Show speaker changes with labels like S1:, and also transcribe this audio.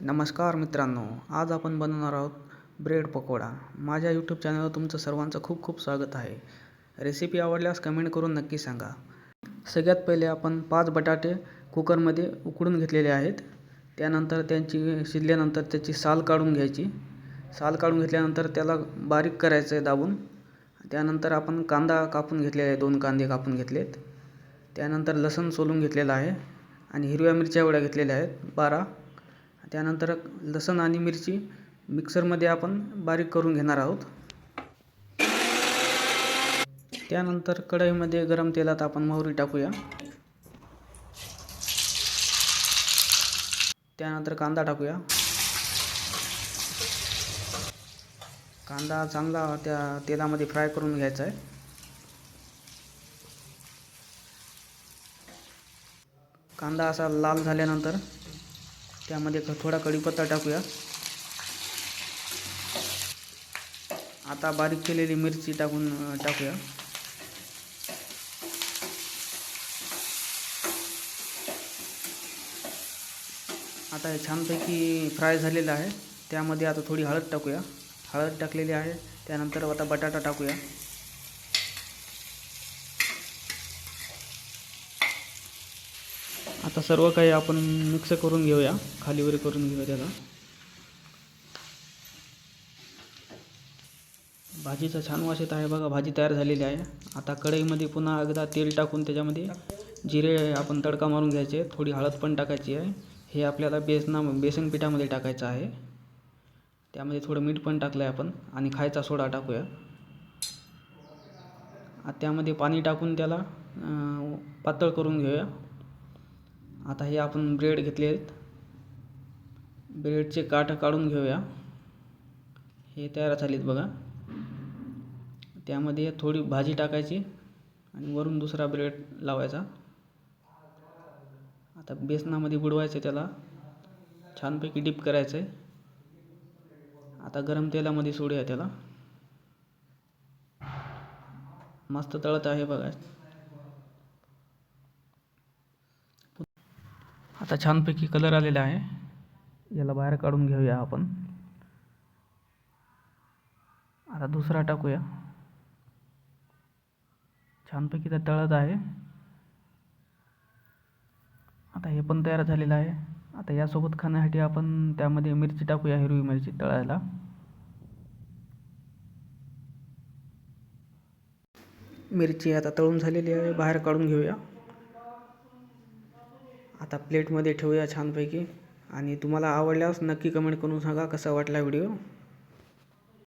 S1: नमस्कार मित्रांनो आज आपण बनवणार आहोत ब्रेड पकोडा. माझ्या यूट्यूब चॅनलवर तुमचं सर्वांचं खूप खूप स्वागत आहे. रेसिपी आवडल्यास कमेंट करून नक्की सांगा. सगळ्यात पहिले आपण पाच बटाटे कुकरमध्ये उकडून घेतलेले आहेत. त्यानंतर त्यांची शिजल्यानंतर त्याची साल काढून घ्यायची. साल काढून घेतल्यानंतर त्याला बारीक करायचं आहे दाबून. त्यानंतर आपण कांदा कापून घेतलेला आहे दोन कांदे कापून घेतलेत. त्यानंतर लसूण सोलून घेतलेलं आहे. आणि हिरव्या मिरच्या एवढ्या घेतलेल्या आहेत बारा. त्यानंतर लसण आणि मिरची मिक्सरमध्ये आपण बारीक करून घेणार आहोत. त्यानंतर कढईमध्ये गरम तेलात आपण मोहरी टाकूया. त्यानंतर कांदा टाकूया. कांदा चांगला त्या तेलामध्ये फ्राय करून घ्यायचा आहे. कांदा असा लाल झाल्यानंतर त्यामध्ये क थोडा कढीपत्ता टाकूया. आता बारीक केलेली मिरची टाकून टाकूया. आता हे छानपैकी फ्राय झालेलं आहे. त्यामध्ये आता थोडी हळद टाकूया. हळद टाकलेली आहे. त्यानंतर आता बटाटा टाकूया. आता सर्व काही आपण मिक्स करून घेऊया खालीवर करून घेऊया त्याला. भाजीचा छान वास येत आहे बघा भाजी तयार झालेली आहे. आता कढईमध्ये पुन्हा एकदा तेल टाकून त्याच्यामध्ये जिरे आपण तडका मारून घ्यायचे थोडी हळद पण टाकायची आहे. हे आपल्याला बेसना बेसन पिठामध्ये टाकायचं आहे. त्यामध्ये थोडं मीठ पण टाकलं आहे आपण आणि खायचा सोडा टाकूया. त्यामध्ये पाणी टाकून त्याला पातळ करून घेऊया. आता हे आपण ब्रेड घेतले आहेत. ब्रेडचे काठ काढून घेऊया. हे तयार झालेत बघा. त्यामध्ये थोडी भाजी टाकायची आणि वरून दुसरा ब्रेड लावायचा. आता बेसनामध्ये बुडवायचं त्याला. छानपैकी डिप करायचं आहे आता गरम तेलामध्ये सोडूया त्याला. मस्त तळत आहे बघा. आता छानपैकी कलर आलेला आहे. याला बाहेर काढून घेऊया आपण. आता दुसरा टाकूया. छानपैकी तर तळत आहे. आता हे पण तयार झालेलं आहे. आता यासोबत खाण्यासाठी आपण त्यामध्ये मिरची टाकूया हिरवी मिरची तळायला. मिरची आता तळून झालेली आहे. बाहेर काढून घेऊया. आता प्लेटमध्ये ठेवूया छानपैकी. आणि तुम्हाला आवडल्यास नक्की कमेंट करून सांगा कसा वाटला व्हिडिओ.